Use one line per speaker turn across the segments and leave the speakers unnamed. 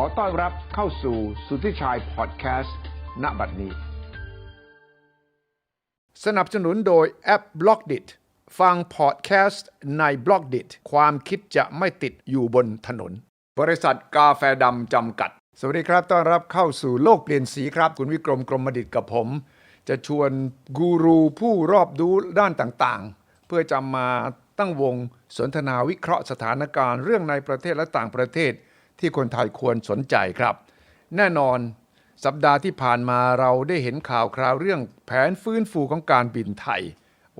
อต้อนรับเข้าสู่สุทธิชัยพอดแคสต์ณบัดนี้ สนับสนุนโดยแอป b l o c k d i t ฟังพอดแคสต์ใน b l o c k d i t ความคิดจะไม่ติดอยู่บนถนน บริษัทกาแฟดำจำกัด สวัสดีครับ ต้อนรับเข้าสู่โลกเปลี่ยนสีครับ คุณวิกรมกรมดิตกับผม จะชวนกูรูผู้รอบรู้ด้านต่างๆ เพื่อจะมาตั้งวงสนทนาวิเคราะห์สถานการณ์เรื่องในประเทศและต่างประเทศ ที่คนไทยควรสนใจครับ แน่นอนสัปดาห์ที่ผ่านมาเราได้เห็นข่าวคราวเรื่องแผนฟื้นฟูของการบินไทย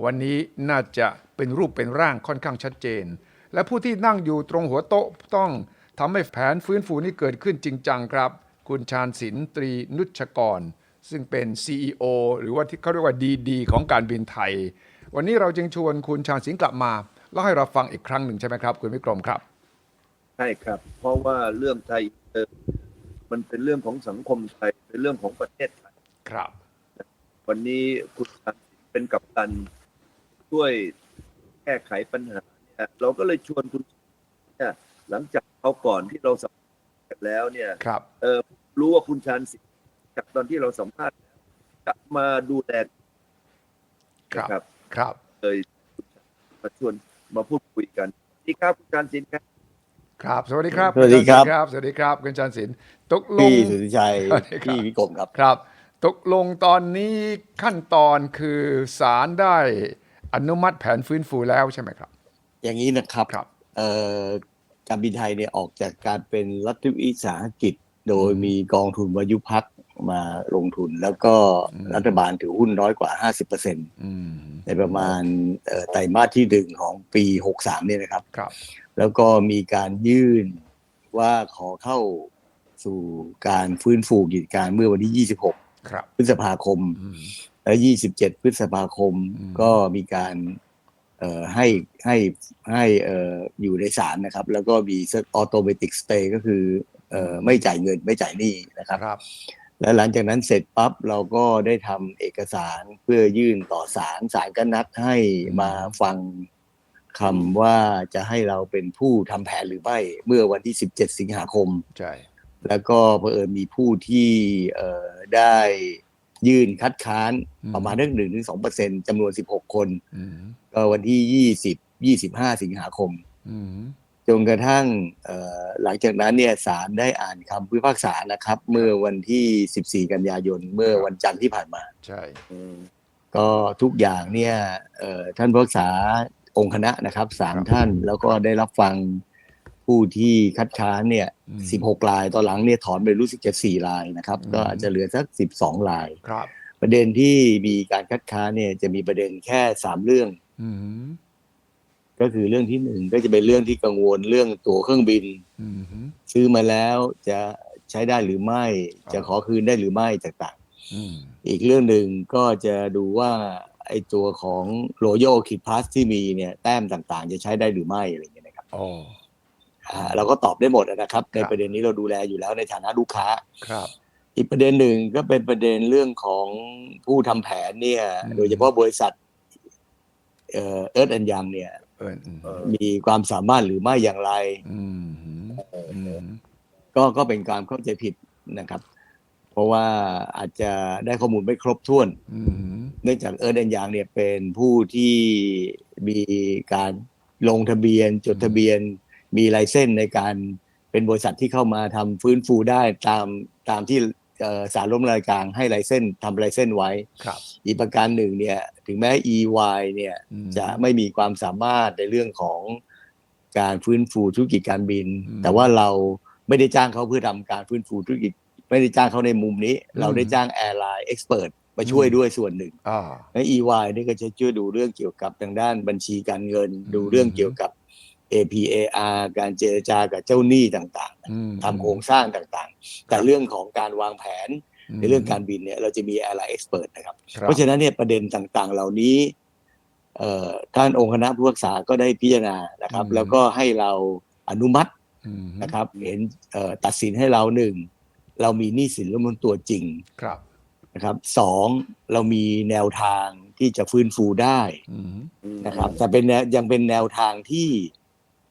วันนี้น่าจะเป็นรูปเป็นร่างค่อนข้างชัดเจน และผู้ที่นั่งอยู่ตรงหัวโต๊ะต้องทำให้แผนฟื้นฟูนี้เกิดขึ้นจริงจังครับ คุณชาญศิลป์ตรีนุชกร ซึ่งเป็น CEO หรือว่าที่เขาเรียกว่าดีของการบินไทย วันนี้เราจึงชวนคุณชาญศิลป์กลับมาเล่าให้เราฟังอีกครั้งหนึ่งใช่ไหมครับ คุณวิกรมครับ
ใช่ครับ เพราะว่าเรื่องไทยเอ่อมันเป็นเรื่องของสังคมไทย เป็นเรื่องของประเทศไทย
ครับ
วันนี้คุณทักษิณเป็นกัปตันช่วยแก้ไขปัญหาเนี่ยเราก็เลยชวนคุณเนี่ยหลังจากเขาก่อนที่เราสัมภาษณ์กันแล้วเนี่ย
ครับ
เออรู้ว่าคุณชาญศิลป์จากตอนที่เราสัมภาษณ์แล้วกลับมาดูแล
ครับ
นะครับ
ครับ
เลยมาชวนมาพูดคุยกันสวัสดีครับคุณชาญศิลป์ครับ
ครับ สวัสดีครับ
สวัสดีครับ
ณชาญศิลป์สวัสดีครับคุณชาญศิลป์ตกลง
พี่สุทธิชัย
สวัสดีครับ
พี่วิกรมครับ
ครับ ตกลงตอนนี้ขั้นตอนคือศาลได้อนุมัติแผนฟื้นฟูแล้วใช่ไหมครับ
อย่างนี้นะครับ
ครับ
เอ่อการบินไทยเนี่ยออกจากการเป็นรัฐวิสาหกิจ โดยมีกองทุนวายุพักมาลงทุน แล้วก็
อืม
รัฐบาลถือหุ้นน้อยกว่า 50%
อืม
ในประมาณเอ่อไตรมาสที่หนึ่งของปี 63เนี่ยนะครับ
ครับ
แล้วก็มีการยื่นว่าขอเข้าสู่การฟื้นฟูกิจการเมื่อวันที่ 26
ครับ
พฤษภาคม
อืม
แล้ว27 พฤษภาคม
อืม
ก็มีการเอ่อให้ให้ให้เอ่ออยู่ในศาลนะครับ แล้วก็มีออโตเมติกสเตย์ก็คือเอ่อไม่จ่ายเงินไม่จ่ายหนี้นะครับ
ครับ
และหลังจากนั้นเสร็จปั๊บเราก็ได้ทำเอกสารเพื่อยื่นต่อศาลศาลก็นัดให้มาฟัง คำว่าจะให้เราเป็นผู้ทำแผนหรือไม่ เมื่อวันที่ 17 สิงหาคม
ใช่
แล้วก็เผอิญมีผู้ที่เอ่อได้ยื่นคัดค้านประมาณเรื่องหนึ่งถึงสองเปอร์เซ็นจำนวนสิบหกคน
อืม
ก็วันที่ยี่สิบยี่สิบห้าสิงหาคม
อืม
จนกระทั่งเอ่อหลังจากนั้นเนี่ยศาลได้อ่านคำพิพากษานะครับ เมื่อวันที่14กันยายนเมื่อวันจันทร์ที่ผ่านมา
ใช่
อืม
ก็ทุกอย่างเนี่ยเอ่อท่านพิพากษา องค์คณะนะครับสามท่านแล้วก็ได้รับฟังผู้ที่คัดค้านเนี่ย
อืม
16รายตอนหลังเนี่ยถอนไปรู้สึกจะ4รายนะครับ
อืม
ก็อาจจะเหลือสัก12ราย
ครับ
ประเด็นที่มีการคัดค้านเนี่ยจะมีประเด็นแค่3เรื่อง
อืม
ก็คือเรื่องที่หนึ่งก็จะเป็นเรื่องที่กังวลเรื่องตั๋วเครื่องบิน
อืม
ซื้อมาแล้วจะใช้ได้หรือไม่
ครับ
จะขอคืนได้หรือไม่ต่าง
อืม
ๆอีกเรื่องหนึ่งก็จะดูว่า ไอ้ตัวของ Royal Kit Pass ที่มีเนี่ยแต้มต่างๆ จะใช้ได้หรือไม่อะไรอย่างเงี้ยนะครับ
โอ้
อ่าเราก็ตอบได้หมดนะครับ ใน
ครับ
ประเด็นนี้เราดูแลอยู่แล้วในฐานะลูกค้า
ครับ
อีกประเด็นหนึ่งก็เป็นประเด็นเรื่องของผู้ทำแผนเนี่ย
อืม
โดยเฉพาะบริษัทเอ่อเอิร์ธแอนยังเนี่ย
เอออืม
เออ
มีความสามารถหรือไม่อย่างไร
อืมอืม
ก็ก็เป็นการเข้าใจผิดนะครับ เพราะว่าอาจจะได้ข้อมูลไม่ครบถ้วน
อืม
เนื่องจากเอิร์ธแอนยังเนี่ยเป็นผู้ที่มีการลงทะเบียนจดทะเบียนมีไลเซนส์ในการเป็นบริษัทที่เข้ามาทำฟื้นฟูได้ตามตามที่เอ่อสารล้มละลายกลางให้ไลเซนส์ทำไลเซนส์ไว้
ครับ
อีกประการหนึ่งเนี่ยถึงแม้ EY เนี่ย
อืม
จะไม่มีความสามารถในเรื่องของการฟื้นฟูธุรกิจการบิน
อืม
แต่ว่าเราไม่ได้จ้างเขาเพื่อทำการฟื้นฟูธุรกิจ ไม่ได้จ้างเขาในมุมนี้
อืม
เราได้จ้างแอร์ไลน์เอ็กซ์เพรส มาช่วย
อืม
ด้วยส่วนหนึ่ง
อ่า
และ EY นี่ก็จะช่วยดูเรื่องเกี่ยวกับทางด้านบัญชีการเงิน
อืม
ดูเรื่องเกี่ยวกับ APAR การเจรจากับเจ้าหนี้ต่าง
อืม
ๆทำโครงสร้างต่างๆ แต่เรื่องของการวางแผนในเรื่องการบินเนี่ยเราจะมีแอร์ไลน์เอ็กซ์เพรสนะครับ
คบ
เพราะฉะนั้นเนี่ยประเด็นต่างๆ เหล่านี้เอ่อท่านองค์คณะผู้พิพากษาก็ได้พิจารณานะครับ
อืม
แล้วก็ให้เราอนุมัติ
อืม
นะครับ เห็นเอ่อตัดสินให้เราหนึ่งเรามีหนี้สินร่วมตัวจริง
ครับ
นะครับสองเรามีแนวทางที่จะฟื้นฟูได้
อืม
นะครับแต่เป็นแนวยังเป็นแนวทางที่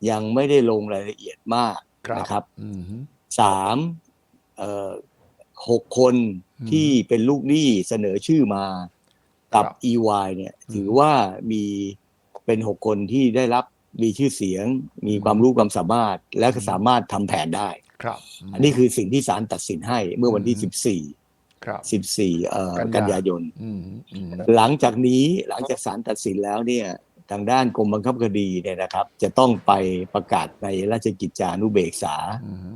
ยังไม่ได้ลงรายละเอียดมาก
ครับ
นะครับ
อืม
สามเอ่อหกคน
อืม
ที่เป็นลูกหนี้เสนอชื่อมากับ
ครับ
EY เนี่ย
อืม
ถือว่ามีเป็นหกคนที่ได้รับมีชื่อเสียง มีความรู้ความสามารถ และก็สามารถทำแผนได้
ครับ
อันนี้คือสิ่งที่ศาลตัดสินให้เมื่อวันที่
อืม
สิบสี่
ครับ
สิบสี่เอ่อ
กั
กันน
ยาย
ยายน
อืมอืม
หลังจากนี้หลังจากศาลตัดสินแล้วเนี่ยทางด้านกรมบังคับคดีเนี่ยนะครับ จะต้องไปประกาศในราชกิจจานุเบกษา
อืม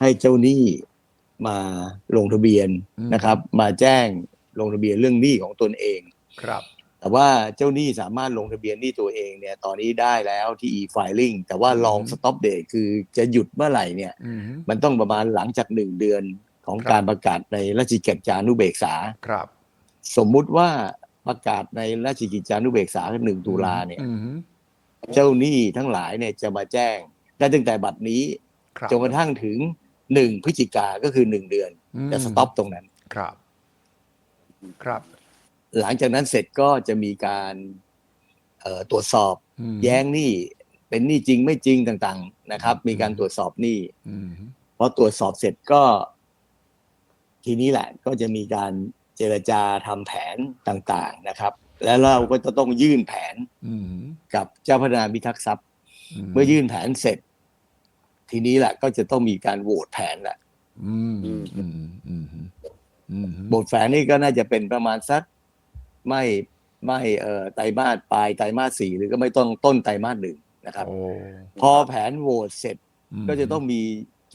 ให้เจ้าหนี้มาลงทะเบียน
อืม
นะครับ มาแจ้งลงทะเบียนเรื่องหนี้ของตนเอง
ครับ
แต่ว่าเจ้าหนี้สามารถลงทะเบียนหนี้ตัวเองเนี่ย ตอนนี้ได้แล้วที่ e-filing แต่ว่า
อืม
ลอง stop date คือจะหยุดเมื่อไหร่เนี่ย
อืม
มันต้องประมาณหลังจากหนึ่งเดือน ของ
ครับ
การประกาศในราชกิจจานุเบกษา
ครับ
สมมุติว่าประกาศในราชกิจจานุเบกษาหนึ่งตุลาเนี่ย
อืม
เจ้าหนี้ทั้งหลายเนี่ยจะมาแจ้ง ได้ตั้งแต่บัดนี้
ครับ
จนกระทั่งถึงหนึ่งพฤศจิกาก็คือหนึ่งเดือน
อืม
จะสต็อปตรงนั้น
ครับ ครับ
หลังจากนั้นเสร็จก็จะมีการเอ่อตรวจสอบ
อืม
แย้งหนี้เป็นหนี้จริงไม่จริงต่าง ๆ นะครับ มีการตรวจสอบหนี้
อืม
พอตรวจสอบเสร็จก็ ทีนี้แหละก็จะมีการเจรจาทำแผนต่างๆนะครับ แล้วเราก็จะต้องยื่นแผน
อืม
กับเจ้าพนักงานพิทักษ์ทรัพย์ เมื่อยื่นแผนเสร็จ ทีนี้แหละก็จะต้องมีการโหวตแผนแหละ
อืมอืมอืมอืมอืม
โหวตแผนนี่ก็น่าจะเป็นประมาณสักไม่ไม่เอ่อไตรมาสปลายไตรมาสสี่หรือก็ไม่ต้องต้นไตรมาสหนึ่งนะครับ
โอ้
พอแผนโหวตเสร็จก็จะต้องมี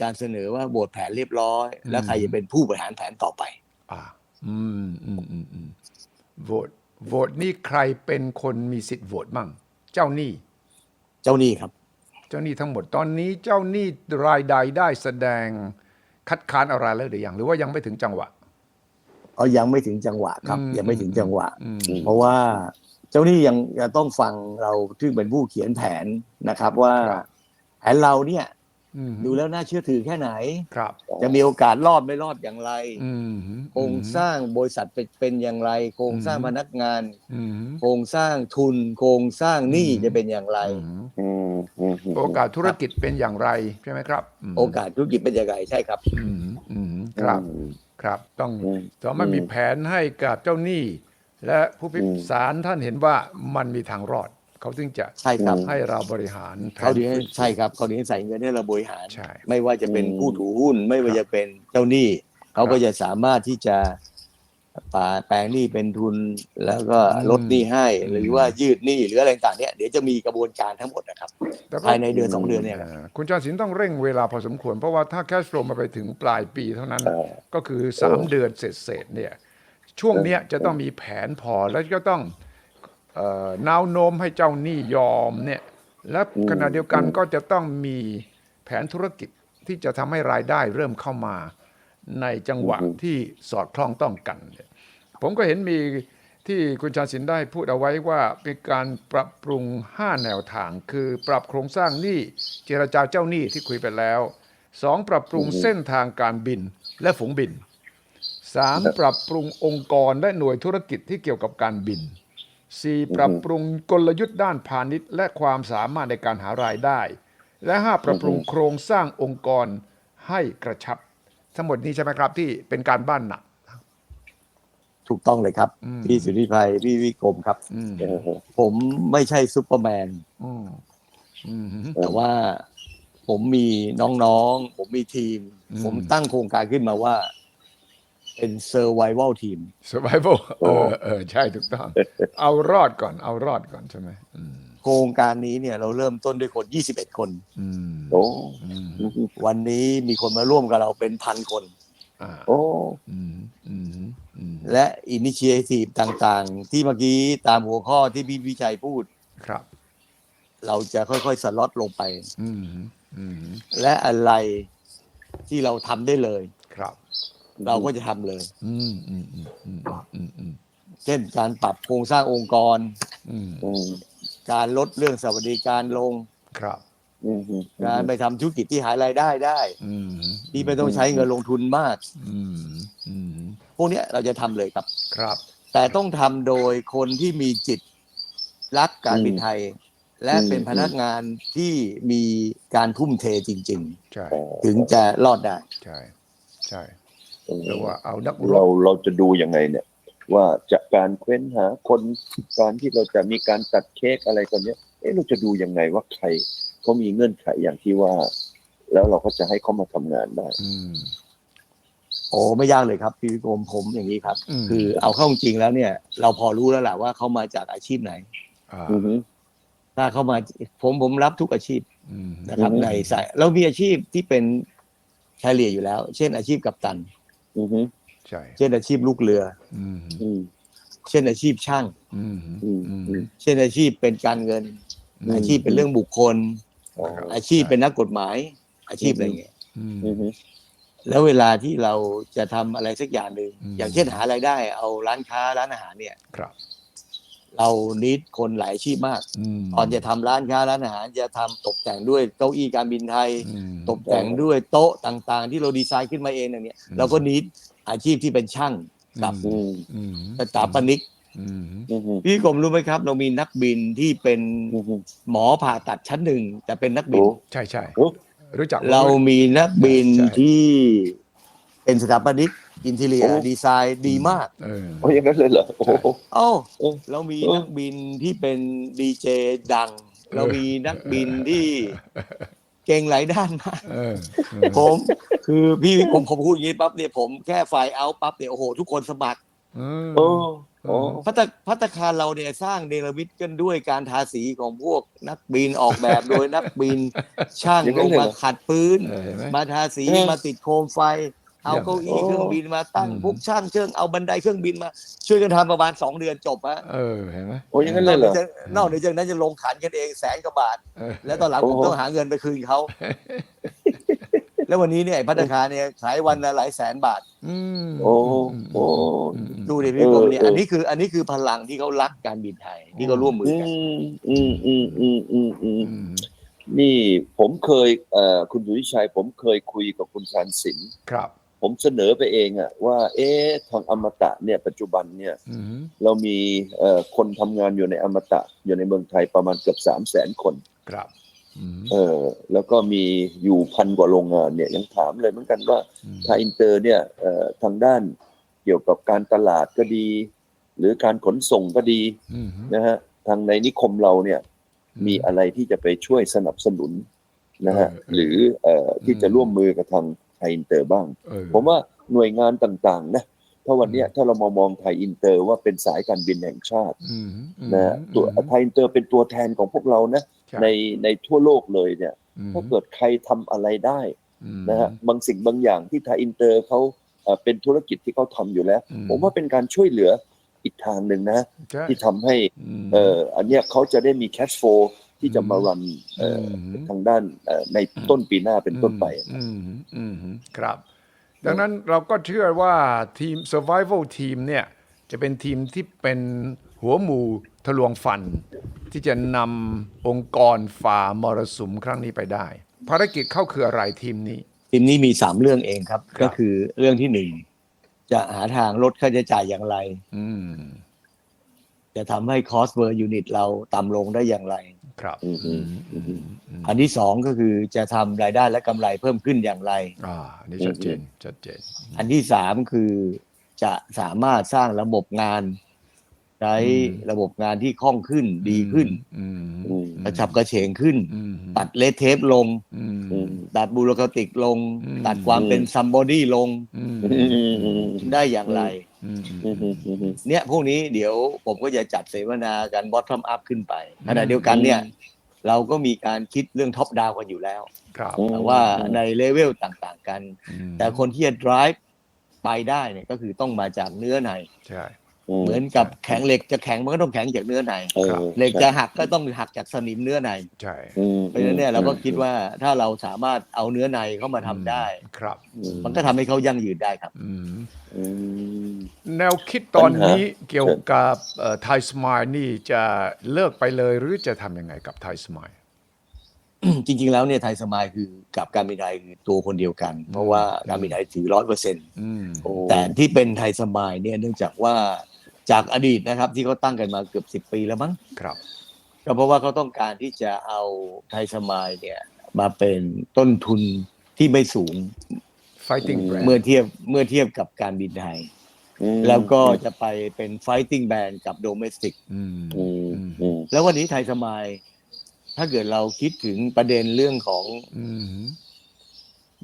การเสนอว่าโหวตแผนเรียบร้อย แล้วใครจะเป็นผู้บริหารแผนต่อไป
อ่า อืมอืมอืมอืมโหวตโหวตนี่ใครเป็นคนมีสิทธิ์โหวตมั่ง เจ้าหนี้
เจ้าหนี้ครับ
เจ้าหนี้ทั้งหมดตอนนี้เจ้าหนี้รายใดได้แสดงคัดค้านอะไรแล้วหรือยังหรือว่ายังไม่ถึงจังหวะ
เอายังไม่ถึงจังหวะครับ
อืม
ยังไม่ถึงจังหวะ
อืม
เพราะว่าเจ้าหนี้ยังจะต้องฟังเราซึ่งเป็นผู้เขียนแผนนะครับ ว่าแผนเราเนี่ย
อืม
ดูแล้วน่าเชื่อถือแค่ไหน
ครับ
จะมีโอกาสรอดไม่รอดอย่างไร
อืม
โครงสร้างบริษัทเป็นเป็นอย่างไร โครงสร้าง
อืม
พนักงาน
อืม
โครงสร้างทุน โครงสร้างหนี้
อืม
จะเป็นอย่างไร
อืม
อืมอืม
โอกาสธุรกิจเป็นอย่างไรใช่ไหมครับม
โอกาสธุรกิจเป็นอย่างไรใช่ครับ
อืมอืมครับครับ ต้อง
อืม
ต้องไม่มีแผนให้กับเจ้าหนี้ และผู้พิพากษาท่านเห็นว่ามันมีทางรอด เขาถึงจะ
ใช่ครับ
ให้เราบริหารแผน
เขาถึงให้ใช่ครับเขาถึงให้ใส่เงินให้เราบริหาร
ใช่
ไม่ว่าจะเป็น
อืม
ผู้ถือหุ้น ไม่ว่าจะเป็นเจ้าหนี้เขาก็จะสามารถที่จะปาแปลงหนี้เป็นทุนแล้วก็ลดหนี้ให้ หรือว่ายืดหนี้หรืออะไรต่างๆเนี่ยเดี๋ยวจะมีกระบวนการทั้งหมดนะครับ
แต่ก็
ภายในเดือนสองเดือนเนี่ยครับ
อ่าคุณจอห์นสินต้องเร่งเวลาพอสมควร เพราะว่าถ้าแคชฟลูมาไปถึงปลายปีเท่านั้น
เออ
ก็คือ 3 เดือนเศษๆเนี่ยช่วงเนี้ยจะต้องมีแผนพอแล้วก็ต้อง เอ่อแนวโน้มให้เจ้าหนี้ยอมเนี่ยและขณะเดียวกันก็จะต้องมีแผนธุรกิจที่จะทำให้รายได้เริ่มเข้ามาในจังหวะที่สอดคล้องต้องกันเนี่ยผมก็เห็นมีที่คุณชาญสินได้พูดเอาไว้ว่าเป็นการปรับปรุง 5 แนวทาง คือปรับโครงสร้างหนี้เจรจาเจ้าหนี้ที่คุยไปแล้วสองปรับปรุงเส้นทางการบินและฝูงบินสามปรับปรุงองค์กรและหน่วยธุรกิจที่เกี่ยวกับการบิน สี่ปรับปรุงกลยุทธ์ด้านพาณิชย์ และความสามารถในการหารายได้ และห้าปรับปรุงโครงสร้างองค์กรให้กระชับ ทั้งหมดนี้ใช่ไหมครับที่เป็นการบ้านหนัก
ถูกต้องเลยครับ
อืม
พี่สุริภัยพี่วิกรมครับ
อืม
เออ
ผมไม่ใช่ซูเปอร์แมน
อืมอืม
แต่ว่าผมมีน้องๆ ผมมีทีม
อืม
ผมตั้งโครงการขึ้นมาว่า เป็น survival team
survival เออเออใช่ถูกต้อง เอารอดก่อนเอารอดก่อนใช่ไหมอืม
โครงการนี้เนี่ยเราเริ่มต้นด้วยคน 21 คน
อืม
โอ้
อืม
วันนี้มีคนมาร่วมกับเราเป็นพันคน
อ่า
โอ้
อืมอืมอืม
และอินิเชทีฟต่างๆ ที่เมื่อกี้ตามหัวข้อที่พี่วิชัยพูด
ครับ
เราจะค่อยๆสล็อตลงไป
อืมอืม
และอะไรที่เราทำได้เลย
ครับ
เราก็จะทำเลย
อืมอืมอืมอืมอืมอืม
เช่นการปรับโครงสร้างองค์กร
อืม
อืม
การลดเรื่องสวัสดิการลง
ครับ
อืมอืม
การไปทำธุรกิจที่หารายได้ได้
อืม
ที่ไม่ต้องใช้เงินลงทุนมาก
อืมอืม
พวกเนี้ยเราจะทำเลยครับ
ครับ
แต่ต้องทำโดยคนที่มีจิตรักการบินไทย และเป็นพนักงานที่มีการทุ่มเทจริง
ใช่
ๆถึงจะรอดได้
ใช่ ใช่
เออ
เรียกว่าเอานักร
เรา
บ
เราจะดูยังไงเนี่ย ว่าจากการเค้นหาคนการที่เราจะมีการตัดเค้กอะไรคนเนี้ยเอ๊ะเราจะดูยังไงว่าใครเขามีเงื่อนไขอย่างที่ว่า แล้วเราก็จะให้เขามาทำงานได้
อืม
โอ้ไม่ยากเลยครับพี่วิกรมผมอย่างนี้ครับ
อืม
คือเอาเข้าจริงแล้วเนี่ย เราพอรู้แล้วแหละว่าเขามาจากอาชีพไหน
อ่า
อือฮึ
ถ้าเขามาผมผมรับทุกอาชีพ
อืม
นะครับ
อืม
ในสายเรามีอาชีพที่เป็นเฉลี่ยอยู่แล้ว เช่นอาชีพกัปตัน
อือฮึ
ใช่
เช่นอาชีพลูกเรือ
อืม
อืม
เช่นอาชีพช่าง
อืม
อืม
อืม
อืม
เช่นอาชีพเป็นการเงิน
อืม
อาชีพเป็นเรื่องบุคคล
อ๋อ
อาชีพเป็นนักกฎหมาย อาชีพอะไรเงี้ย
อืม
อือฮึ
แล้วเวลาที่เราจะทำอะไรสักอย่างหนึ่ง
อืม
อย่างเช่นหารายได้ เอาร้านค้าร้านอาหารเนี่ย
ครับ
เรานิดคนหลายอาชีพมาก
อืม
ตอนจะทำร้านค้าร้านอาหารจะทำตกแต่งด้วยเก้าอี้การบินไทย
อืม
ตกแต่งด้วยโต๊ะต่างๆ ที่เราดีไซน์ขึ้นมาเองอย่างเนี้ย
อืม
เราก็นิดอาชีพที่เป็นช่างกับ
อืม
อืม
สถาปนิก
อืม
อือฮึ
พี่กรมรู้ไหมครับ เรามีนักบินที่เป็น
อือฮึ
หมอผ่าตัดชั้นหนึ่งแต่เป็นนักบิ
โอ้
น
ใช่ใช่
โอ้
รู้จัก
เรามีนักบิน
ใช่
ที่เป็นสถาปนิก อินเทเลีย
โอ้
ดีไซน์ดีมาก
เออ
โอ้อย่างนั้นเลยเหรอโอ้โห
เอ้า
โอ้
เรามี
โอ้
นักบินที่เป็นดีเจดัง เรามีนักบินที่เก่งหลายด้านมาก
เออเออ
ผม คือพี่ผมผมพูดอย่างนี้ปั๊บเนี่ยผมแค่ไฟล์เอาปั๊บเนี่ยโอ้โห ทุกคนสมัคร
เออ
โอ้โอ้
พัตตาพัตตาคารเราเนี่ยสร้างเนรมิตกันด้วยการทาสีของพวกนักบินออกแบบโดยนักบินช่าง
อย่าง
ล
นั้น
ง
เลยเหร
มา
อ
ขัดพื้น
เออเห็นไหม
มาทาสี
เออ
มาติดโคมไฟ เอา
อย่าง
เก้าอี้
โอ้
เครื่องบินมาตั้ง
อืม
พวกช่างเครื่องเอาบันไดเครื่องบินมา ช่วยกันทำประมาณสองเดือนจบฮะ
เออเห็นไหม
โอ้อย่างนั้นเลยเหรอ
นอกเหนือจากนั้นจะลงขันกันเองแสนกว่าบาท
เออ
แล้วตอนหลังผม
โอ้โห
ต้องหาเงินไปคืนเขาแล้ววันนี้เนี่ยไอ้พัตตาคารเนี่ยขายวันละหลายแสนบาท
อืม
โอ้โอ้
อืม
ดูดิพี่กรมเนี่ย
เออเอออั
อันนี้คือ อันนี้คือพลังที่เขารักการบินไทยที่เขาร่วมมือ
อื
กัน
มอืมอืมอืมอืมอืม
อืม
นี่ผมเคยเอ่อคุณสุวิชัย ผมเคยคุยกับคุณชานสิน
ครับ
ผมเสนอไปเองอะว่า เอ๊ะทางอมตะเนี่ย ปัจจุบันเนี่ย
อืม
เรามีเอ่อคนทำงานอยู่ในอมตะ อยู่ในเมืองไทยประมาณเกือบสามแสนคน
ครับอืม
เออแล้วก็มีอยู่พันกว่าโรงงานเนี่ยยังถามเลยเหมือนกันว่า
อืม
ไทยอินเตอร์เนี่ยเอ่อทางด้านเกี่ยวกับการตลาดก็ดี หรือการขนส่งก็ดี
อืม
นะฮะทางในนิคมเราเนี่ย มีอะไรที่จะไปช่วยสนับสนุนนะฮะ
เออเออ
หรือเอ่อที่จะร่วมมือกับทาง ไทยอินเตอร์บ้าง
เออ
ผมว่าหน่วยงานต่างๆนะถ้าวันเนี้ยถ้าเรามามองไทยอินเตอร์ว่าเป็นสายการบินแห่งชาติ
อืมอืม
นะฮะตัวไทยอินเตอร์เป็นตัวแทนของพวกเรานะ
ช่
ในในทั่วโลกเลยเนี่ย
อืม
ถ้าเกิดใครทำอะไรได้
อืม
นะฮะบางสิ่งบางอย่างที่ไทยอินเตอร์เขาเอ่อเป็นธุรกิจที่เขาทำอยู่แล้ว
อืม
ผมว่าเป็นการช่วยเหลืออีกทางหนึ่งนะ
ใช่
ที่ทำให้
ม
เอ่ออันเนี้ยเขาจะได้มีแคชโฟ ที่จะมารันเอ่ออ
ม
ทางด้านเอ่อในต้นปีหน้าเป็นต้นไป
อืมอืมอืมครับ ดังนั้นเราก็เชื่อว่าทีม survival team เนี่ยจะเป็นทีมที่เป็นหัวหมู่ทะลวงฟัน ที่จะนำองค์กรฝ่ามรสุมครั้งนี้ไปได้ ภารกิจเข้าคืออะไรทีมนี้
ทีมนี้มีสามเรื่องเองครับ
ครับ
ก็คือเรื่องที่หนึ่งจะหาทางลดค่าใช้จ่ายอย่างไร
อืม
จะทำให้ cost per unit เราต่ำลงได้อย่างไร
ครับ
อืมอืมอืม
อืม
อันที่สองก็คือจะทำรายได้และกำไรเพิ่มขึ้นอย่างไร
อ่าอันนี่ชัดเจนชัดเจน
อันที่สามคือจะสามารถสร้างระบบงาน ใช้
อืม
ระบบงานที่คล่องขึ้นดีขึ้น
อืม
อืม
กระชับกระเฉงขึ้น
อืม
ตัดเลทเทปลง
อืม
อืม
ตัดบูโรคติกลง
อืม
ตัดความเป็นซัมบอดี้ลง
อืม
อืมอืมอืม
ได้อย่างไร
อืม
อืมอืมอืม
เนี่ยพวกนี้เดี๋ยวผมก็จะจัดเสวนากัน bottom up ขึ้นไปขณะเดียวกันเนี่ย เราก็มีการคิดเรื่องท็อปดาวกันอยู่แล้ว
ครับ
แต่ว่าในเลเวลต่างๆกัน
อืม
แต่คนที่จะ drive ไปได้เนี่ยก็คือต้องมาจากเนื้อใน
ใช่
เหมือนกับแข็งเหล็กจะแข็งมันก็ต้องแข็งจากเนื้อใน
ออ
เหล็กจะหักก็ต้องหักจากสนิมเนื้อใน
ใช่
อืม
เพราะฉะนั้นเนี่ยเราก็คิดว่าถ้าเราสามารถเอาเนื้อในเข้ามาทำได้
ครับ
อืม
มันก็ทำให้เขายั่งยืนได้ครับ
อืม
อืม
แนวคิดตอนนี้
ปัญหา
เกี่ยวกับไทยสมายนี่จะเลิกไปเลยหรือจะทำยังไงกับไทยสมาย
จริง ๆ แล้วเนี่ยไทยสมายคือกับการบินไทยคือตัวคนเดียวกัน เพราะว่าการบินไทยถือร้อยเปอร์เซ็นต์
อืม
โอ้
แต่ที่เป็นไทยสมายเนี่ยเนื่องจากว่าจากอดีตนะครับ ที่เขาตั้งกันมาเกือบสิบปีแล้วมั้ง
ครับ
ก็เพราะว่าเขาต้องการที่จะเอาไทยสมายเนี่ยมาเป็นต้นทุนที่ไม่สูง
fighting
อืม
brand
เมื่อเทียบเมื่อเทียบกับการบินไทย
อืม
แล้วก็จะไปเป็น fighting band กับ domestic
อืม
อืมอืม
แล้ววันนี้ไทยสมายถ้าเกิดเราคิดถึงประเด็นเรื่องของ
อืม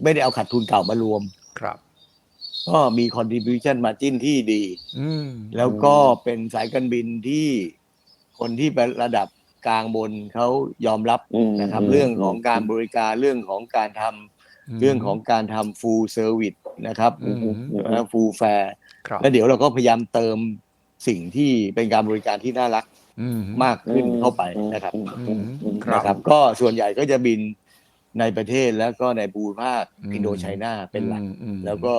ไม่ได้เอาขาดทุนเก่ามารวม
ครับ
ก็มี contribution margin ที่ดี
อืม
แล้วก็เป็นสายการบินที่คนที่ไประดับกลางบนเขายอมรับ
อืม
นะครับ
อืม
เรื่องของการบริการเรื่องของการทำเรื่องของการทำ full service นะครับ
อืม
แล้ว full fare
ครับ
แล้วเดี๋ยวเราก็พยายามเติมสิ่งที่เป็นการบริการที่น่ารัก
อืม
มากขึ้นเข้าไปนะครับ
อืมครับ
นะครับ ก็ส่วนใหญ่ก็จะบินในประเทศแล้วก็ในภูมิภาค
อืม
อินโดไชน่าเป็นหลัก
อืมอืม
แล้วก็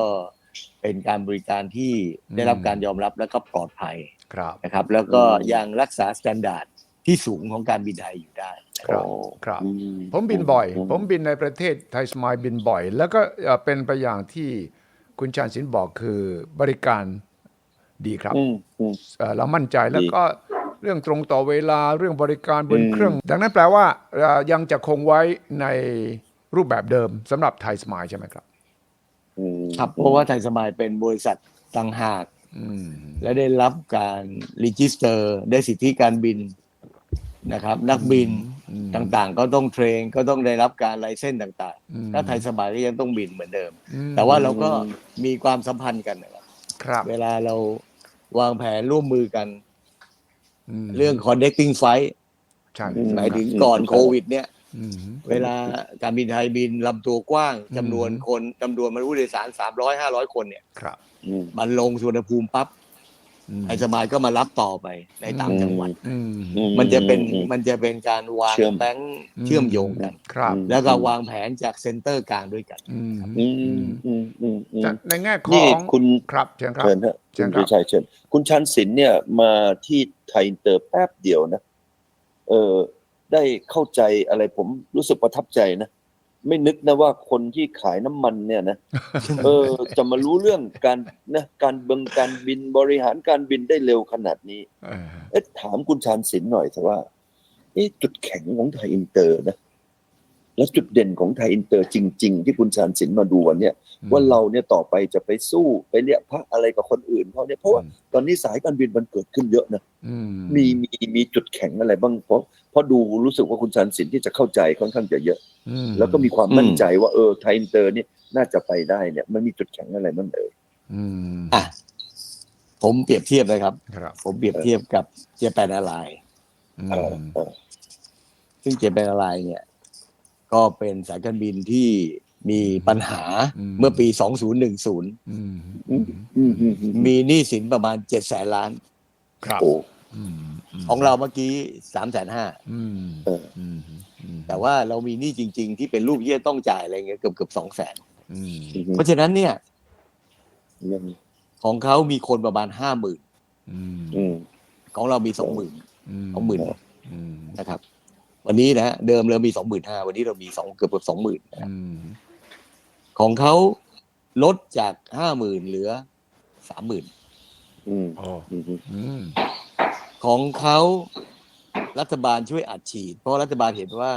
เป็นการบริการที่
อืม
ได้รับการยอมรับและก็ปลอดภัย
ครับ
นะครับ แล้วก็
อืม
ยังรักษามาตรฐานที่สูงของการบินไทยอยู่ได้
ครับครับ
อื
ผมบินบ่อย ผมบินในประเทศไทยสมายบินบ่อย แล้วก็เอ่อเป็นไปอย่างที่ คุณชาญศิลป์บอกคือบริการดีครับ
อืมอืม
เอ่อเรามั่นใจแล้ว
ดี
ก็เรื่องตรงต่อเวลาเรื่องบริการบน
อืม
เครื่อง ดังนั้นแปลว่าเอ่อยังจะคงไว้ในรูปแบบเดิมสำหรับไทยสมายใช่ไหมครับ
อืม
ครับเพราะว่าไทยสมายเป็นบริษัทต่างหาก
อืม
และได้รับการรีจิสเตอร์ ได้สิทธิการบิน นะครับ นักบิน
อืม
ต่างๆ ก็ต้องเทรนก็ต้องได้รับการไลเส้นต่าง
อืม
ๆถ้าไทยสมายก็ยังต้องบินเหมือนเดิม
อืม
แต่ว่าเราก็มีความสัมพันธ์กันนะครับ
ครับ
เวลาเราวางแผนร่วมมือกัน
ม
เรื่อง connecting flight
ใช่
หมายถึงก่อนโควิด เนี่ย
อืม
เวลาการบินไทยบินลำตัวกว้าง
อืม
จำนวนคนจำนวนมนุษย์ผู้โดยสารสามร้อยห้าร้อยคนเนี่ย
ครับ
อืม
มันลงสุวรรณภูมิปั๊บ
อืม
ไทยสมายก็มารับต่อไปในต่างจังหวัด
อืม
อื
มันจะเป็น
อืม
มันจะเป็นการวาง
เชื่อม
แบงค์เชื่อมโยงกัน
ครับ
อืม
แล้วก็วางแผนจากเซ็นเตอร์กลางด้วยกัน
อืม
อืมอืมอืมอืม
แต่ในแง่ข
นี่
อง
คุณ
ครับเชิญครับ
เชิญฮะ
เชิ
คุ
ญ
ณ
ครับ
ชัยเชิญคุณชันศิลป์เนี่ยมาที่ไทยอินเตอร์แป๊บเดียวนะ เออได้เข้าใจอะไรผมรู้สึกประทับใจนะ ไม่นึกนะว่าคนที่ขายน้ำมันเนี่ยนะเออจะมารู้เรื่องการนะการเบิงการบินบริหารการบินได้เร็วขนาดนี้
เออ
เอ๊ะถามคุณชานศิลป์หน่อยเถอะว่าเอ๊ะจุดแข็งของไทยอินเตอร์นะ และจุดเด่นของไทยอินเตอร์จริง ๆ ที่คุณชานศิลป์มาดูวันเนี้ยว่าเราเนี่ยต่อไปจะไปสู้ไปเรียกพระอะไรกับคนอื่นเขาเนี่ยเพราะว่าตอนนี้สายการบินมันเกิดขึ้นเยอะนะ
อื
มีมีมีจุดแข็งอะไรบ้างเพราะเพราะดูรู้สึกว่าคุณชานศิลป์ที่จะเข้าใจค่อนข้างจะเยอะ
อืม
แล้วก็มีความมั่นใจว่าเออไทยอินเตอร์นี่น่าจะไปได้เนี่ยมันมีจุดแข็งอะไรบ้างเอ่ย
อืม
อะผมเปรียบเทียบนะครับ
ครับ
ผมเปรียบเทียบกับเจแปนอะไร
อื
เออ
ม
เออ
ซึ่งเจแปนอะไรเนี่ย ก็เป็นสายการบินที่มีปัญหาเมื่อปี 2010
อืม
อืมอืมอืมอืม
มีหนี้สินประมาณ 7 แสนล้าน
ครับ
โอ้
อืมม
ของเราเมื่อกี้3 5 0 0 0
อืม
เออ
อืมอืม
แต่ว่าเรามีหนี้จริง ๆ ที่เป็นลูกเยี่ยต้องจ่ายอะไรเงี้ยเกือบเกือบสองแสน
อืม
เพราะฉะนั้นเนี่ย
ยัง
ของเขามีคนประมาณห้าหมื่น
อืม
อืม
ของเรามีสองหมื่นสองหมื่น
อืม
นะครับ วันนี้นะเดิมเรามีสองหมื่นห้าวันนี้เรามีสองเกือบเกือบสองหมื่น
อืม
ของเขาลดจากห้าหมื่นเหลือสามหมื่น
อืม
โอ้
อืม
อืม
ของเขารัฐบาลช่วยอัดฉีด เพราะรัฐบาลเห็นว่า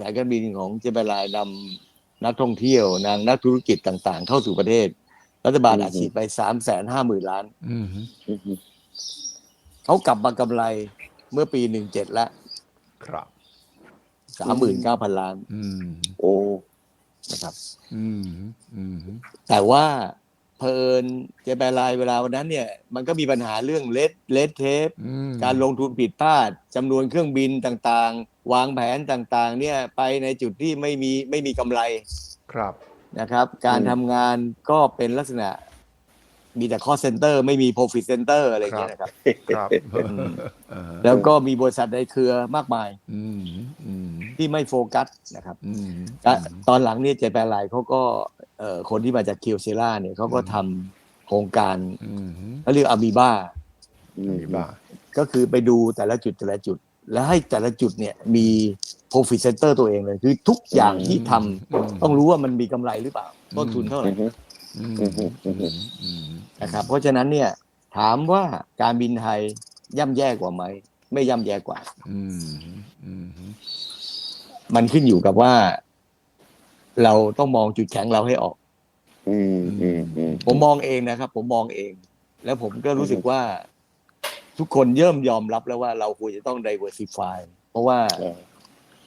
สายการบินของเจแปนไลน์นำนักท่องเที่ยวนางนักธุรกิจต่าง ๆ เข้าสู่ประเทศ รัฐบาลอัดฉีดไปสามแสนห้าหมื่นล้าน
อืม
อืม
เขากลับมากำไรเมื่อปีหนึ่งเจ็ดละ
ครับ
สามหมื่นเก้าพันล้าน
อืม
โอ้
นะครับ
อืมอืม
แต่ว่าเพลินเจแปนไลน์เวลาวันนั้นเนี่ย มันก็มีปัญหาเรื่องเลดเลดเทป
อืม
การลงทุนผิดพลาดจำนวนเครื่องบินต่างๆ วางแผนต่างๆ เนี่ยไปในจุดที่ไม่มีไม่มีกำไร
ครับ
นะครับ การทำงานก็เป็นลักษณะ มีแต่ cost center ไม่มี profit center อะไรอย่างเงี้ยนะครับ
ครับ
ม
เออ
แล้วก็มีบริษัทในเครือมากมาย
อืมอืม
ที่ไม่โฟกัสนะครับ
อืม
และตอนหลังเนี่ยเจแปนไลน์เขาก็เอ่อคนที่มาจากคิวเซล่าเนี่ยเขาก็ทำโครงการ
อืม
เขาเรียกอามีบ้า
อืม
มีบ้าง
ก็คือไปดูแต่ละจุดแต่ละจุด แล้วให้แต่ละจุดเนี่ยมี profit center ตัวเองเลย คือทุกอย่างที่ทำต้องรู้ว่ามันมีกำไรหรือเปล่า ต้นทุนเท่าไหร่
อืม
อืม
อืมอืม
อืม
นะครับเพราะฉะนั้นเนี่ยถามว่าการบินไทยย่ำแย่กว่าไหม ไม่ย่ำแย่กว่า
อืมอืม
มันขึ้นอยู่กับว่า เราต้องมองจุดแข็งเราให้ออก
อืมอืมอืม
ผมมองเองนะครับ ผมมองเอง แล้วผมก็รู้สึกว่า ทุกคนเริ่มยอมรับแล้วว่าเราควรจะต้อง diversify เพราะว่า
เออ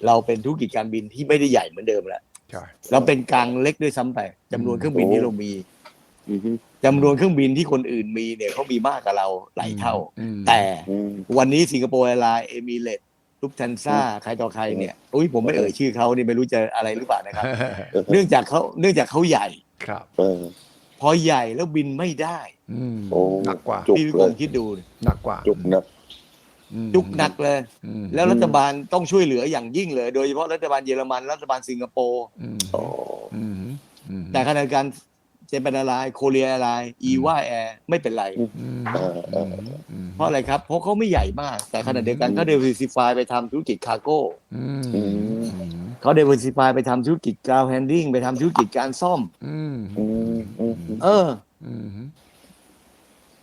เราเป็นธุรกิจการบินที่ไม่ได้ใหญ่เหมือนเดิมแล้ว
ใช่
เราเป็นกลางเล็กด้วยซ้ำไปจำนวนเครื่องบินที่เรามี
อืมอืม
จำนวนเครื่องบินที่คนอื่นมีเนี่ยเขามีมากกว่าเราหลายเท่า
อืม
แต่
อืม
วันนี้สิงคโปร์แอร์ไลน์เอมิเรตลุฟทันซ่าใครต่อใครเนี่ยอุ้ยผมไม่เอ่ยชื่อเขานี่ไม่รู้จะอะไรหรือเปล่านะครับ เนื่องจากเขาเนื่องจากเขาใหญ่
ครับ
เออ
พอใหญ่แล้วบินไม่ได้
อืม
โอ้
หนักกว่า
จุก
พี่วิก
เล
ร
ย
มคิดดู
หนักกว่า
จุกนะ
อืม
จุกหนักเลย
อืม
แล้วรัฐบาลต้องช่วยเหลืออย่างยิ่งเลย โดยเฉพาะรัฐบาลเยอรมันรัฐบาลสิงคโปร์
อืม
อ๋อ
อืมอืม
แต่ขณะเดียวกันเจแปนแอร์ไลน์โคเรียแอร์ไลน์อีว่าแอร์ไม่เป็นไร
อืม
เออเออ
ม
เพราะอะไรครับ เพราะเขาไม่ใหญ่มาก แต่ขณะเดียวกัน
อืม
เขาเดเวอร์ซิฟายไปทำธุรกิจคาร์โก้
อืม
อืม
เขาเดเวอร์ซิฟายไปทำธุรกิจกราวแฮนดิ้งไปทำธุรกิจการซ่อม
อืม
อืมอืม
เออ
อืม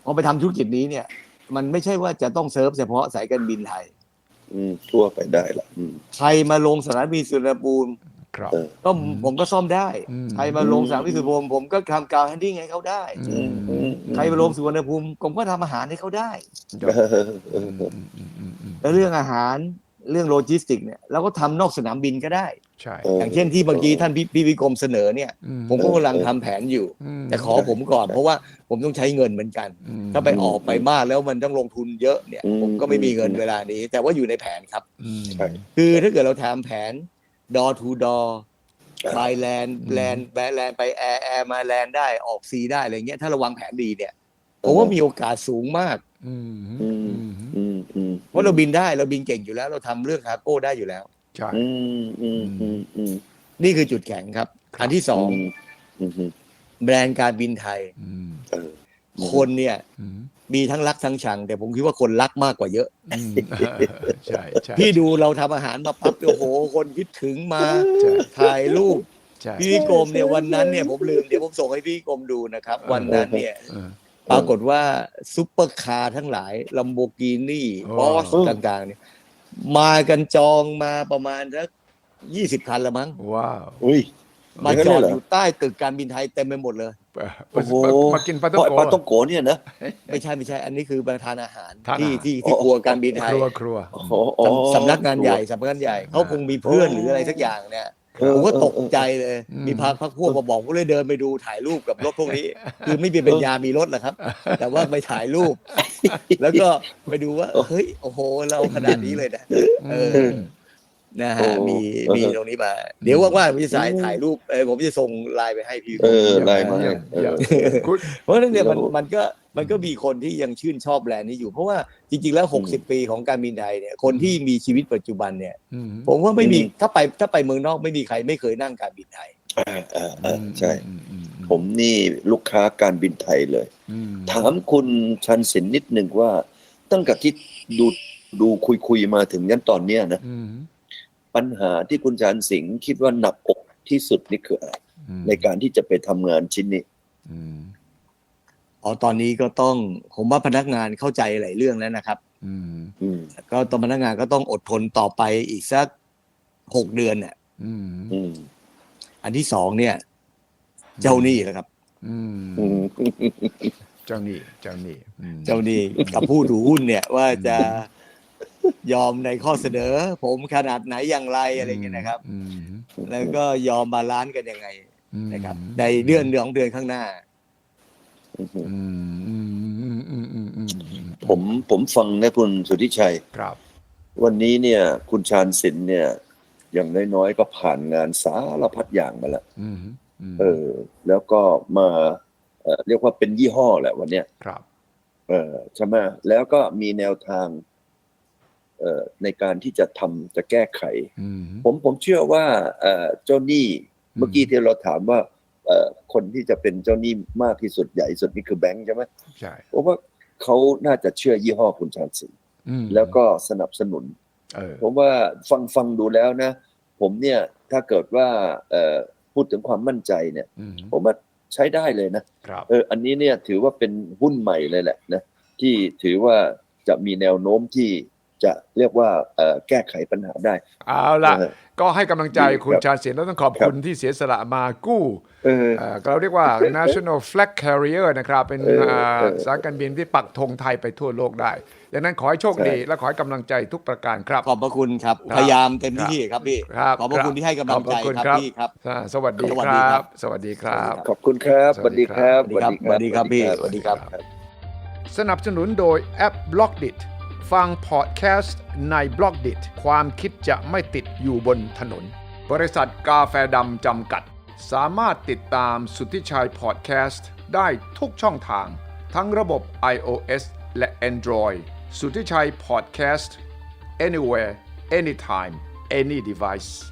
พอไปทำธุรกิจนี้เนี่ย มันไม่ใช่ว่าจะต้องเซิร์ฟเฉพาะสายการบินไทย
อืมทั่วไปได้ละอืม
ใครมาลงสนามบินสุวรรณภูมิ
ครับ
เออ
ก็ผมก็ซ่อมได้
อืม
ใครมาลงสนามบินสุวรรณภูมิผมก็ทำกราวแฮนดิ้งให้เขาได้
อืมอืม
ใครมาลงสุวรรณภูมิผมก็ทำอาหารให้เขาได้
ยอ
เอ
ด
อเอ
อื
อ
ม
เออ
อืมอืมอืมอืม
แล้วเรื่องอาหาร เรื่องโลจิสติกเนี่ยเราก็ทำนอกสนามบินก็ได้
ใช่
เออ
อย่างเช่นที่เมื่อกี้ท่านพี่พี่วิกรมเสนอเนี่ย ผมก็กำลังทำแผนอยู่
ม
แต่ขอผมก่อนเพราะว่าผมต้องใช้เงินเหมือนกัน
อืม
ถ้าไปออกไปมากแล้วมันต้องลงทุนเยอะเนี่ย
อืม
ผมก็ไม่มีเงินเวลานี้ แต่ว่าอยู่ในแผนครับ
อืม
ใช่
คือถ้าเกิดเราทำแผน door to door บายแลนด์
อืม
แลนด์แลนด์ไปแอร์แอร์มาแลนด์ได้ออกซีได้อะไรเงี้ยถ้าเราวางแผนดีเนี่ยผมว่ามีโอกาสสูงมาก
อืม
อื
อื
ม
ม
อืมอืม
เพราะเราบินได้เราบินเก่งอยู่แล้ว เราทำเรื่องคาร์โก้ได้อยู่แล้ว
ใช่
อืมอืมอืมอืม
นี่คือจุดแข็งครับ
ครับ
อันที่สอง
อืมอืม
แบรนด์การบินไทย
อืม
เออ
คนเนี่ย
อืม
มีทั้งรักทั้งชัง แต่ผมคิดว่าคนรักมากกว่าเยอะ
อืมใช่ใช่
พี่ดูเราทำอาหารมาปั๊บโอ้โห คนคิดถึงมา
ใช่
ถ่ายรูป
ใช่
พี่วิกรมเนี่ยวันนั้นเนี่ยผมลืมเดี๋ยวผมส่งให้พี่วิกรมดูนะครับ วันนั้นเนี่ย
เออ
ปรากฏว่าซุปเปอร์คาร์ทั้งหลายลัมโบกินี่
โอ้
บอสต่างๆเนี่ยมากันจองมาประมาณสักยี่สิบคันละมั้ง
ว้าว
อุ้ย
มา
อย่างนั้น
จอด
เลยเหรอ
อยู่ใต้ตึกการบินไทยเต็มไปหมดเลย
โอ้โห
มากินปลา
ป
ต้ม
ลา
โก
ปลาต้องโกเนี่ยนะ
ไม่ใช่ไม่ใช่ อันนี้คือมาทานอาหาร
ทานอาหาร
ที่ที่ที่ครัวการบินไท
ค
ย
รัวครัว
โอ้โหอ๋อ
สำสำนักงานใหญ่สำนักงานใหญ่เขาคงมีเพื่อนหรืออะไรสักอย่างเนี่ย
เออ
ผมก็ตกใจเลย
อืม
มีพาพักพวกมาบอกก็เลยเดินไปดูถ่ายรูปกับรถพวกนี้ คือไม่มีปัญญามีรถหรอกครับ แต่ว่าไปถ่ายรูป แล้วก็ไปดูว่า เฮ้ย โอ้โห เราขนาดนี้เลยนะเออ นะฮะ
โอ้
มี
เออ
มีตรงนี้มา เดี๋ยวว่างๆผมจะถ่ายถ่ายรูปเออผมจะส่งไลน์ไปให้พี่
เออไลน์มา
เยี่ยม
เออ
เยี่ยมคุณ
เพราะฉะนั้นเนี่ยมัน
แล้ว
มันก็มันก็มีคนที่ยังชื่นชอบแบรนด์นี้อยู่ เพราะว่าจริง ๆ แล้ว 60 ปีของการบินไทยเนี่ยคนที่มีชีวิตปัจจุบันเนี่ย
อืม
ผมว่าไม่มี
อืม
ถ้าไปถ้าไปเมืองนอกไม่มีใครไม่เคยนั่งการบินไทย
เออเออเออใช่
อืมอืมอื
ผมนี่ลูกค้าการบินไทยเลย
อืม
ถามคุณชันสินนิดหนึ่งว่าตั้งแต่ที่ดูดูคุยคุยมาถึงยันตอนเนี้ยนะ
อืม
ปัญหาที่คุณชันสิงห์คิดว่าหนักอกที่สุดนี่คืออะไร
อืม
ในการที่จะไปทำงานชิ้นนี้
อืม
อ๋อตอนนี้ก็ต้องผมว่าพนักงานเข้าใจหลายเรื่องแล้วนะครับ
อืม
อืม
ก็ตอนพนักงานก็ต้องอดทนต่อไปอีกสักหกเดือนเนี่ย
อืม
อืม
อันที่สองเนี่ย เจ้าหนี้นะครับ
อืม
อืม
เจ้าหนี้เจ้าหนี้อืม
เจ้าหนี้กับผู้ถือหุ้นเนี่ยว่าจะ ยอมในข้อเสนอ ผมขนาดไหนอย่างไรอะไรอย่างเงี้ยนะครับ
อืม
แล้วก็ยอมบาลานซ์กันยังไง
อืม
นะครับ ในเดือนเดือนของเดือนข้างหน้า
อืมอืมอืมอืมอืมอืมอืม
ผมผมฟังนะคุณสุทธิชัย
ครับ
วันนี้เนี่ย คุณชาญสินเนี่ย อย่างน้อยๆก็ผ่านงานสารพัดอย่างมาแล้ว
อืมอืม
เออ แล้วก็มาเอ่อเรียกว่าเป็นยี่ห้อแหละวันเนี้ย
ครับ
เออใช่ไหมแล้วก็มีแนวทางเอ่อ ในการที่จะทำจะแก้ไข
อืม
ผมผมเชื่อว่าเอ่อเจ้าหนี้
อืม
เมื่อกี้ที่เราถามว่าเอ่อคนที่จะเป็นเจ้าหนี้มากที่สุดใหญ่ที่สุดนี่คือแบงค์ใช่ไหม
ใช่
เพราะว่าเขาน่าจะเชื่อยี่ห้อคุณชาญสิน
อืม
แล้วก็สนับสนุน
เออ
ผมว่าฟังฟังดูแล้วนะ ผมเนี่ยถ้าเกิดว่าเอ่อพูดถึงความมั่นใจเนี่ย
อืม
ผมว่าใช้ได้เลยนะ
ครับ
เอออันนี้เนี่ยถือว่าเป็นหุ้นใหม่เลยแหละนะที่ถือว่าจะมีแนวโน้มที่ จะเรียกว่าเอ่อแก้ไขปัญหาได้
เอาล่ะ
เออ
ก็ให้กำลังใจคุณ
ครับ
ชาญเสียนแล้วต้องขอบ
ครับ
คุณที่เสียสละมากู้
เออ
เอ่อเราเรียกว่า national flag carrier นะครับ เป็น
เออ
อ่า
เออ
สายการบินที่ปักธงไทยไปทั่วโลกได้ดังนั้นขอให้โชคดี
ใช่
และขอให้กำลังใจทุกประการครับ
ขอบพระคุณครับ
ครับ
พยายามเต็มที่ครับพี่
ครับ
ขอบพระคุณที่ให้กำลังใจ
ขอบพะณ
ครับพี่ครับ
อ่าสวัสดี
สวัส
ค
ดี
รั
ครับบ
สวัสดีครับ
ขอบคุณครับ
ส
ส
วั
วั
ส
ส
ดี
ดี
ค
ค
รั
รับบ
สวัสดีครับพี่ สวัสดีครับ
สนับสนุนโดยแอป Blockdit ฟังพอดแคสต์ในบล็อกดิความคิดจะไม่ติดอยู่บนถนน บริษัทกาแฟดำจำกัด สามารถติดตามสุทธิชัยพอดแคสต์ได้ทุกช่องทาง ทั้งระบบ iOS และ Android สุทธิชัยพอดแคสต์ anywhere anytime any device